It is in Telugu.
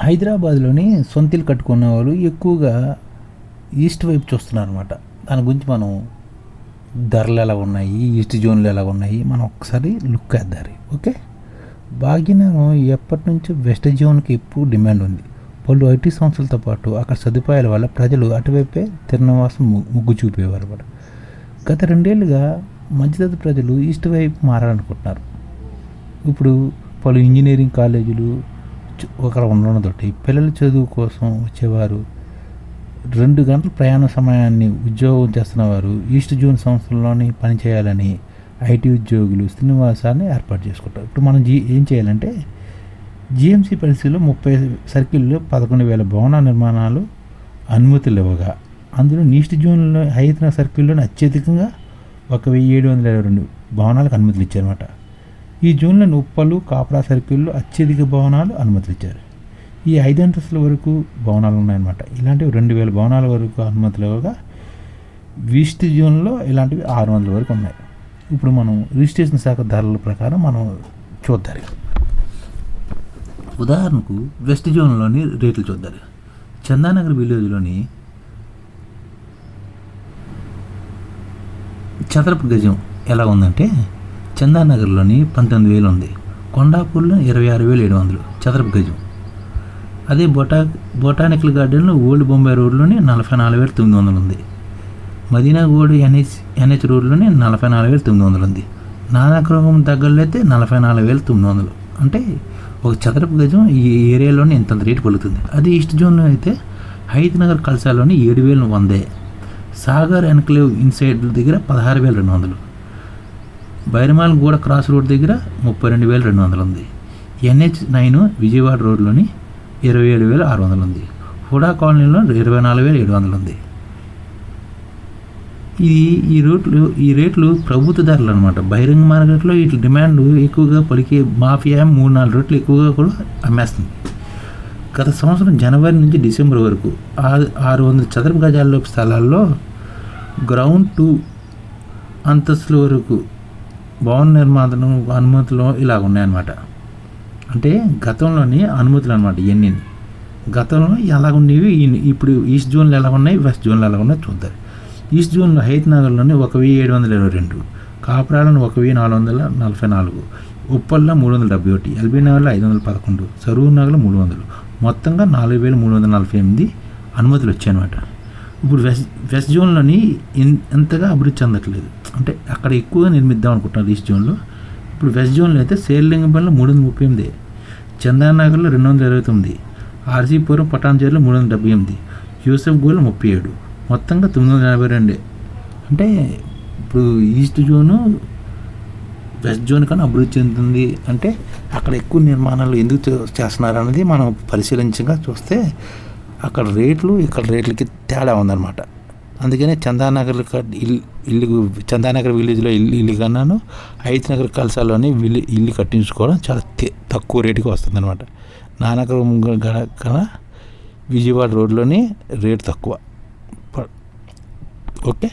హైదరాబాద్లోని సొంతిలు కట్టుకున్న వాళ్ళు ఎక్కువగా ఈస్ట్ వైపు చూస్తున్నారు అనమాట దాని గురించి మనం ధరలు ఎలా ఉన్నాయి ఈస్ట్ జోన్లు ఎలా ఉన్నాయి మనం ఒకసారి లుక్ వేద్దారి ఓకే? భాగ్యనగరం ఎప్పటి నుంచో వెస్ట్ జోన్కి ఎక్కువ డిమాండ్ ఉంది. పలు ఐటీ సంస్థలతో పాటు అక్కడ సదుపాయాల వల్ల ప్రజలు అటువైపే తిరునివాసం ముగ్గు చూపేవారు అనమాట గత రెండేళ్ళుగా మధ్యతరగతి ప్రజలు ఈస్ట్ వైపు మారాలనుకుంటున్నారు. ఇప్పుడు పలు ఇంజనీరింగ్ కాలేజీలు ఒకరు అక్కడ ఉండడంతో పిల్లల చదువు కోసం వచ్చేవారు. రెండు గంటల ప్రయాణ సమయాన్ని ఉద్యోగం చేస్తున్నవారు ఈస్ట్ జూన్ సంస్థల్లోని పనిచేయాలని ఐటీ ఉద్యోగులు శ్రీనివాసాన్ని ఏర్పాటు చేసుకుంటారు. ఇప్పుడు మనం జీ ఏం చేయాలంటే జిఎంసీ పరిస్థితిలో ముప్పై సర్కిల్లో పదకొండు వేల భవన నిర్మాణాలు అనుమతులు ఇవ్వగా అందులో ఈస్ట్ జోన్లో హైతన సర్కిల్లోని అత్యధికంగా ఒక వెయ్యి ఏడు వందల ఇరవై రెండు భవనాలకు అనుమతులు ఇచ్చారన్నమాట. ఈ జోన్లను ఉప్పలు కాపరా సర్కిల్లో అత్యధిక భవనాలు అనుమతించారు ఇచ్చారు ఈ ఐదు అంతస్తుల వరకు భవనాలు ఉన్నాయన్నమాట. ఇలాంటివి రెండు వేల భవనాల వరకు అనుమతులు ఇవ్వగా ఈస్ట్ జోన్లో ఇలాంటివి ఆరు వందల వరకు ఉన్నాయి. ఇప్పుడు మనం రిజిస్ట్రేషన్ శాఖ ధరల ప్రకారం మనం చూద్దాం. ఉదాహరణకు వెస్ట్ జోన్లోని రేట్లు చూద్దాం. చందానగర్ విలేజ్లోని చదరపు గజం ఎలా ఉందంటే చందానగర్లోని పంతొమ్మిది వేలు ఉంది కొండాపూర్లో ఇరవై ఆరు వేలు ఏడు వందలు. చదరపు గజం అదే బొటా బొటానికల్ గార్డెన్లో ఓల్డ్ బొంబాయి రోడ్లోని నలభై నాలుగు వేల తొమ్మిది వందలు ఉంది మదీనాగూడ ఎన్హెచ్ ఎన్హెచ్ రోడ్లోనే నలభై నాలుగు వేల తొమ్మిది వందలు ఉంది నానాక్రమం దగ్గరలో అయితే నలభై నాలుగు వేల తొమ్మిది వందలు. అంటే ఒక చదరపు గజం ఈ ఏరియాలోనే ఇంత రేటు పలుకుతుంది. అదే ఈస్ట్ జోన్లో అయితే హైత్ నగర్ కల్సాలోని ఏడు వేలు వందే. సాగర్ ఎన్క్లేవ్ ఇన్సైడ్ దగ్గర పదహారు వేల రెండు వందలు. బైరమాల్ గూడ క్రాస్ రోడ్ దగ్గర ముప్పై రెండు వేల రెండు వందలు ఉంది ఎన్హెచ్ నైన్ విజయవాడ రోడ్లోని ఇరవై ఏడు వేల ఆరు వందలు ఉంది హుడా కాలనీలో ఇరవై నాలుగు వేల ఏడు వందలు ఉంది ఇది ఈ రేట్లు ఈ రేట్లు ప్రభుత్వ ధరలు అనమాట బహిరంగ మార్కెట్లో వీటి డిమాండ్ ఎక్కువగా పలికే మాఫియా మూడు నాలుగు రేట్లు ఎక్కువగా కూడా అమ్మేస్తుంది. గత సంవత్సరం జనవరి నుంచి డిసెంబర్ వరకు ఆరు ఆరు వందల చదరపు గజాల్లోపు స్థలాల్లో గ్రౌండ్ టూ అంతస్తుల వరకు భవన నిర్మాతను అనుమతులు ఇలాగ ఉన్నాయన్నమాట. అంటే గతంలోని అనుమతులు అనమాట ఇవన్నీ గతంలో ఎలాగ ఉండేవి? ఇప్పుడు ఈస్ట్ జోన్లో ఎలా ఉన్నాయి? వెస్ట్ జోన్లో ఎలా ఉన్నాయి? చూద్దాం. ఈస్ట్ జోన్లో హైత్ నగర్లోని ఒక వెయ్యి ఏడు వందల ఇరవై రెండు. కాపురాలను ఒక వెయ్యి నాలుగు వందల నలభై నాలుగు. ఉప్పల్లో మూడు వందల డెబ్బై ఒకటి. ఎల్బీ నగర్లో ఐదు వందల పదకొండు. సరూర్ నగర్లో మూడు వందలు. మొత్తంగా నాలుగు వేల మూడు వందల నలభై ఎనిమిది అనుమతులు వచ్చాయన్నమాట. ఇప్పుడు వెస్ట్ వెస్ట్ జోన్లోని ఎంతగా అభివృద్ధి చెందట్లేదు. అంటే అక్కడ ఎక్కువగా నిర్మిద్దాం అనుకుంటున్నారు ఈస్ట్ జోన్లో ఇప్పుడు వెస్ట్ జోన్లో అయితే సేర్లింగంపల్లిలో మూడు వందల ముప్పై ఎనిమిది చందానగర్లో రెండు వందల ఇరవై తొమ్మిది ఆర్జీపురం పటాన్చేరులో మూడు వందల డెబ్బై ఎనిమిది యూసఫ్ గోల్ ముప్పై ఏడు మొత్తంగా తొమ్మిది వందల ఎనభై రెండే. అంటే ఇప్పుడు ఈస్ట్ జోను వెస్ట్ జోన్ కన్నా అభివృద్ధి చెందుతుంది అంటే అక్కడ ఎక్కువ నిర్మాణాలు ఎందుకు చేస్తున్నారు అనేది మనం పరిశీలించగా చూస్తే అక్కడ రేట్లు ఇక్కడ రేట్లకి తేడా ఉందన్నమాట. అందుకనే చందానగర్ ఇల్లు ఇల్లు చందానగర్ విలేజ్లో ఇల్లు ఇల్లు కన్నాను. ఐదు నగర్ కలసాలోని విల్లు ఇల్లు కట్టించుకోవడం చాలా తే- తక్కువ రేటుకి వస్తుందన్నమాట. నానగరం గ- కన్నా విజయవాడ రోడ్లోని రేటు తక్కువ. ఓకే?